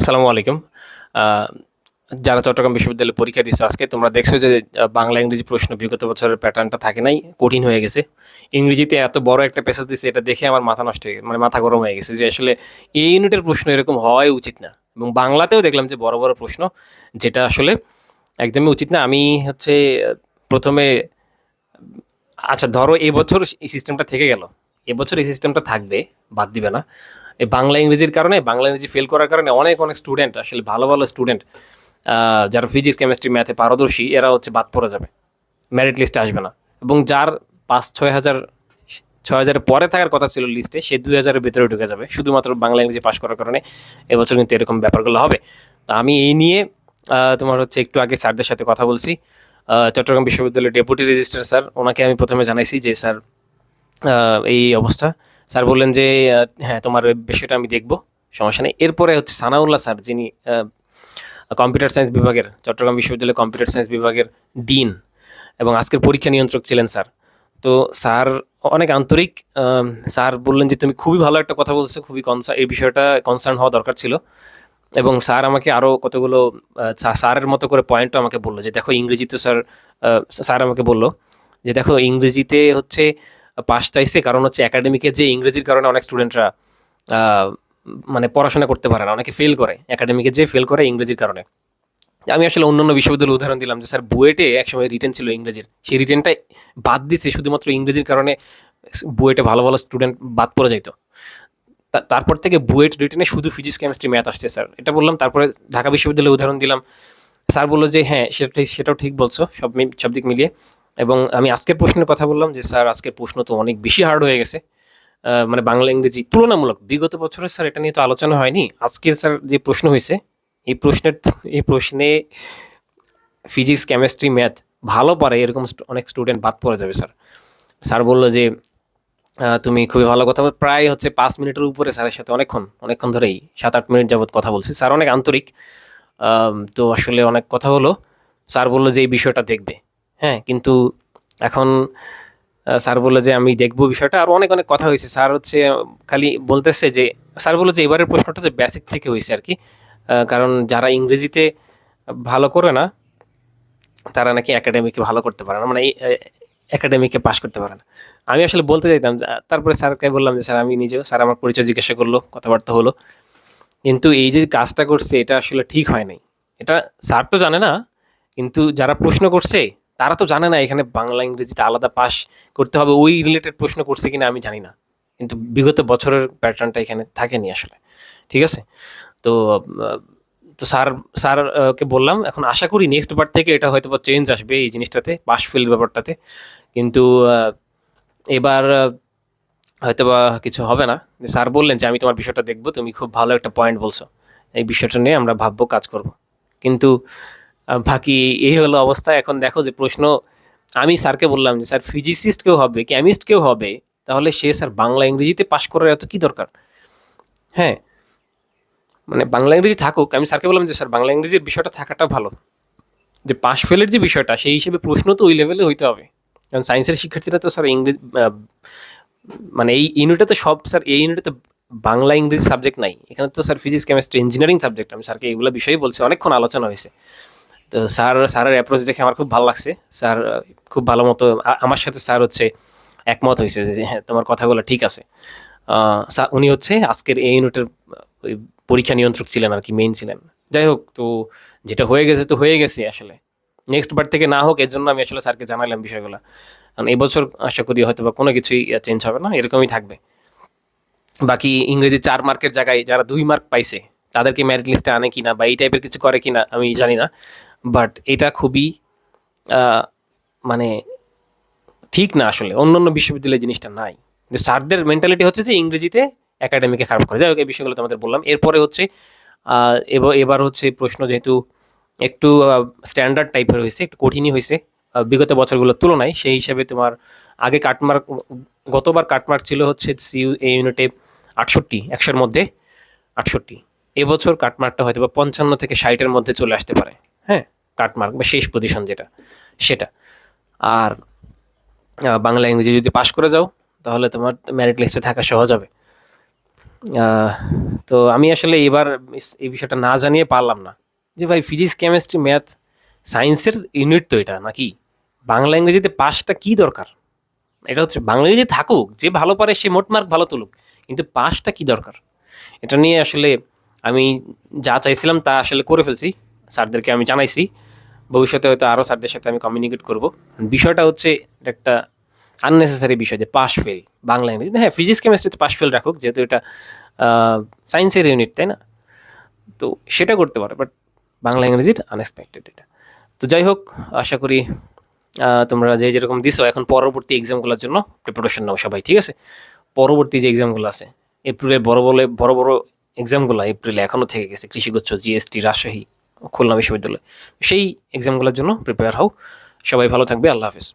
আসসালামু আলাইকুম। যারা চট্টগ্রাম বিশ্ববিদ্যালয়ে পরীক্ষা দিচ্ছ আজকে, তোমরা দেখছ যে বাংলা, ইংরেজি প্রশ্ন বিগত বছরের প্যাটার্নটা থাকে নাই, কঠিন হয়ে গেছে। ইংরেজিতে এত বড় একটা প্যাসেজ দিচ্ছে এটা দেখে আমার মাথা নষ্ট হয়ে মানে মাথা গরম হয়ে গেছে যে, আসলে এই ইউনিটের প্রশ্ন এরকম হওয়াই উচিত না। এবং বাংলাতেও দেখলাম যে, বড় বড় প্রশ্ন, যেটা আসলে একদমই উচিত না। আমি হচ্ছে, প্রথমে আচ্ছা ধরো এবছর এই সিস্টেমটা থেকে গেল। এবছর এই সিস্টেমটা থাকবে, বাদ দিবে না। এই বাংলা ইংরেজির কারণে, বাংলা ইংরেজি ফেল করার কারণে অনেক অনেক স্টুডেন্ট আসলে ভালো ভালো স্টুডেন্ট যারা ফিজিক্স কেমিস্ট্রি ম্যাথে পারদর্শী, এরা হচ্ছে বাদ পড়ে যাবে মেরিট লিস্টে আসবে না। এবং যার পাঁচ, ছয় হাজার, ছয় হাজারের পরে থাকার কথা ছিল লিস্টে সে দুই হাজারের ভিতরে ঢুকে যাবে। শুধুমাত্র বাংলা ইংরেজি পাশ করার কারণে এবছর কিন্তু এরকম ব্যাপারগুলো হবে। তো আমি এই নিয়ে তোমার হচ্ছে একটু আগে স্যারদের সাথে কথা বলছি। চট্টগ্রাম বিশ্ববিদ্যালয়ের ডেপুটি রেজিস্ট্রার স্যার, ওনাকে আমি প্রথমে জানাইছি যে স্যার এই অবস্থা। স্যার বললেন যে হ্যাঁ তোমার বিষয়টা আমি দেখব, সমস্যা নেই। এরপরে হচ্ছে সানাউল্লাহ স্যার, যিনি কম্পিউটার সায়েন্স বিভাগের, চট্টগ্রাম বিশ্ববিদ্যালয়ের কম্পিউটার সায়েন্স বিভাগের ডিন এবং আজকের পরীক্ষা নিয়ন্ত্রক ছিলেন স্যার। তো স্যার অনেক আন্তরিক স্যার বললেন যে, তুমি খুবই ভালো একটা কথা বলছো, খুবই কনসার্ন এই বিষয়টা কনসার্ন হওয়া দরকার ছিল। এবং স্যার আমাকে আরও কতগুলো স্যারের মতো করে পয়েন্টও আমাকে বলল। যে, দেখো, ইংরেজিতে স্যার স্যার আমাকে বলল যে, দেখো, ইংরেজিতে হচ্ছে পাস চাইছে কারণ হচ্ছে একাডেমিকে যে ইংরেজির কারণে অনেক স্টুডেন্টরা মানে পড়াশোনা করতে পারে না, অনেকে ফেল করে একাডেমিকে যে ফেল করে ইংরেজির কারণে। আমি আসলে অন্যান্য বিশ্ববিদ্যালয়ের উদাহরণ দিলাম, যে স্যার বুয়েটে একসময় রিটেন ছিল ইংরেজির, সেই রিটেনটা বাদ দিচ্ছে শুধুমাত্র ইংরেজির কারণে বুয়েটে ভালো ভালো স্টুডেন্ট বাদ পড়ে যাইতো। তা- তারপর থেকে বুয়েট রিটেনে শুধু ফিজিক্স কেমিস্ট্রি ম্যাথ আসছে স্যার। এটা বললাম, তারপরে ঢাকা বিশ্ববিদ্যালয়ের উদাহরণ দিলাম। স্যার বলল যে হ্যাঁ সেটা সেটাও ঠিক বলছো, সব সব দিক মিলিয়ে। এবং আমি আজকের প্রশ্নের কথা বললাম যে, স্যার, আজকের প্রশ্ন তো অনেক বেশি হার্ড হয়ে গেছে। মানে বাংলা ইংরেজি তুলনামূলক বিগত বছরে, স্যার, এটা নিয়ে তো আলোচনা হয়নি। আজকে স্যার, যে প্রশ্ন হয়েছে, এই প্রশ্নের, এই প্রশ্নে ফিজিক্স কেমিস্ট্রি ম্যাথ ভালো পারে, এরকম অনেক স্টুডেন্ট বাদ পড়ে যাবে, স্যার। স্যার বলল যে তুমি খুবই ভালো কথা বল প্রায় হচ্ছে পাঁচ মিনিটের উপরে স্যারের সাথে অনেকক্ষণ অনেকক্ষণ ধরেই সাত আট মিনিট যাবত কথা বলছি। স্যার অনেক আন্তরিক তো আসলে অনেক কথা হলো। স্যার বলল যে, এই বিষয়টা দেখবে। হ্যাঁ কিন্তু এখন স্যার বলল যে আমি দেখব বিষয়টা। আর অনেক অনেক কথা হয়েছে। স্যার হচ্ছে খালি বলতেছে যে, স্যার বলল যে এবারের প্রশ্নটা যে বেসিক থেকে হয়েছে আর কি। কারণ যারা ইংরেজিতে ভালো করে না, তারা নাকি একাডেমিকে ভালো করতে পারে না। মানে একাডেমিকে পাশ করতে পারে না। আমি আসলে বলতে চাইতাম তারপরে স্যারকে বললাম যে, স্যার, আমি নিজেও, স্যার আমার পরিচয় জিজ্ঞাসা করল, কথাবার্তা হলো। কিন্তু এই যে কাজটা করছে, এটা আসলে ঠিক হয় নাই। এটা স্যার তো জানে না, কিন্তু যারা প্রশ্ন করছে তারা তো জানে না এখানে বাংলা, ইংরেজিতে আলাদা পাস করতে হবে। ওই রিলেটেড প্রশ্ন করছে কিনা আমি জানি না। কিন্তু বিগত বছরের প্যাটার্নটা এখানে থাকেনি আসলে। ঠিক আছে? তো তো স্যার স্যারকে বললাম, এখন আশা করি নেক্সট বার থেকে এটা হয়তো বা চেঞ্জ আসবে এই জিনিসটাতে পাস ফেল ব্যাপারটাতে। কিন্তু এবার হয়তো বা কিছু হবে না। স্যার বললেন যে আমি তোমার বিষয়টা দেখব, তুমি খুব ভালো একটা পয়েন্ট বলছো। এই বিষয়টা নিয়ে আমরা ভাববো, কাজ করব। কিন্তু বাকি এই হলো অবস্থা। এখন দেখো যে প্রশ্ন আমি স্যারকে বললাম যে, স্যার, ফিজিসিস্ট কেউ হবে, কেমিস্ট কেউ হবে? তাহলে সে স্যার বাংলা ইংরেজিতে পাশ করার এত কি দরকার? হ্যাঁ মানে বাংলা ইংরেজি থাকুক। আমি স্যারকে বললাম যে, স্যার, বাংলা ইংরেজির বিষয়টা থাকাটা ভালো। যে পাশ ফেলের যে বিষয়টা, সেই হিসেবে প্রশ্ন তো ওই লেভেলে হইতে হবে। কারণ সায়েন্সের শিক্ষার্থীরা তো স্যার ইংরেজি মানে এই ইউনিটে তো সব, স্যার, এই ইউনিটে তো বাংলা ইংরেজি সাবজেক্ট নাই। এখানে তো sir physics chemistry engineering subject আমি স্যারকে এগুলো বিষয়ই বলছি। অনেকক্ষণ আলোচনা হয়েছে। তো স্যার, স্যারের অ্যাপ্রোচ দেখে আমার খুব ভালো লাগছে। স্যার, খুব ভালো মতো আমার সাথে স্যার হচ্ছে একমত হয়েছে যে হ্যাঁ তোমার কথাগুলো ঠিক আছে। উনি হচ্ছে আজকের এই ইউনিটের পরীক্ষা নিয়ন্ত্রক ছিলেন আর কি মেইন ছিলেন। যাই হোক, তো যেটা হয়ে গেছে তো হয়ে গেছে আসলে। নেক্সট বার থেকে না হোক, এর জন্য আমি আসলে স্যারকে জানালাম বিষয়গুলো। কারণ এবছর আশা করি হয়তো বা কোনো কিছুই চেঞ্জ হবে না, এরকমই থাকবে। বাকি ইংরেজি চার মার্কের জায়গায় যারা দুই মার্ক পাইছে, তাদেরকে মেরিট লিস্টে আনে কিনা বা এই টাইপের কিছু করে কিনা, আমি জানি না। বাট এটা খুবই মানে ঠিক না আসলে। অন্য অন্য বিশ্ববিদ্যালয়ে জিনিসটা নাই। স্যারদের মেন্টালিটি হচ্ছে যে ইংরেজিতে একাডেমিকে খারাপ করে। যাই এই বিষয়গুলো তোমাদের বললাম। এরপরে হচ্ছে এবার হচ্ছে প্রশ্ন যেহেতু একটু স্ট্যান্ডার্ড টাইপের হয়েছে, একটু কঠিনই হয়েছে বিগত বছরগুলোর তুলনায়, সেই হিসাবে তোমার আগে কাটমার্ক গতবার কাটমার্ক ছিল হচ্ছে সিইউ এই ইউনিটে আটষট্টি, একশোর মধ্যে আটষট্টি। এবছর কাটমার্কটা হয়তো বা পঞ্চান্ন থেকে ষাটের মধ্যে চলে আসতে পারে। হ্যাঁ কাটমার্ক বা শেষ পজিশন যেটা, সেটা। আর বাংলা ইংরেজি যদি পাশ করে যাও, তাহলে তোমার মেরিট লিস্টে থাকা সহজ হবে। তো আমি আসলে এবার এই বিষয়টা না জানিয়ে পারলাম না। যে ভাই ফিজিক্স কেমিস্ট্রি ম্যাথ সায়েন্সের ইউনিট তো এটা নাকি? বাংলা ইংরেজিতে পাশটা কি দরকার? এটা হচ্ছে বাংলা ইংরেজি থাকুক, যে ভালো পারে সে মোট মার্ক ভালো তুলুক, কিন্তু পাসটা কি দরকার? এটা নিয়ে আসলে আমি যা চাইছিলাম তা আসলে করে ফেলছি। স্যারদেরকে আমি জানাইছি। ভবিষ্যতে হয়তো আরও স্যারদের সাথে আমি কমিউনিকেট করব। বিষয়টা হচ্ছে একটা আননেসেসারি বিষয় যে পাস ফেল বাংলা ইংরেজি। হ্যাঁ ফিজিক্স কেমিস্ট্রিতে পাস ফেল রাখুক, যেহেতু এটা সায়েন্সের ইউনিট তাই না? তো সেটা করতে পারে বাট বাংলা ইংরেজির আনএক্সপেক্টেড এটা। তো যাই হোক, আশা করি তোমরা যে যেরকম দিছো, এখন পরবর্তী এক্সামগুলোর জন্য প্রিপারেশন নাও সবাই, ঠিক আছে? পরবর্তী যে এক্সামগুলো আছে এপ্রিলে বড় বলে, বড় বড় এক্সামগুলো এপ্রিলে এখনও থেকে গেছে, কৃষিগুচ্ছ জিএসটি রাজশাহী। খুলনা বিশ্ববিদ্যালয়। সেই এক্সামগুলোর জন্য প্রিপেয়ার হও। সবাই ভালো থাকবে। আল্লাহ হাফিজ।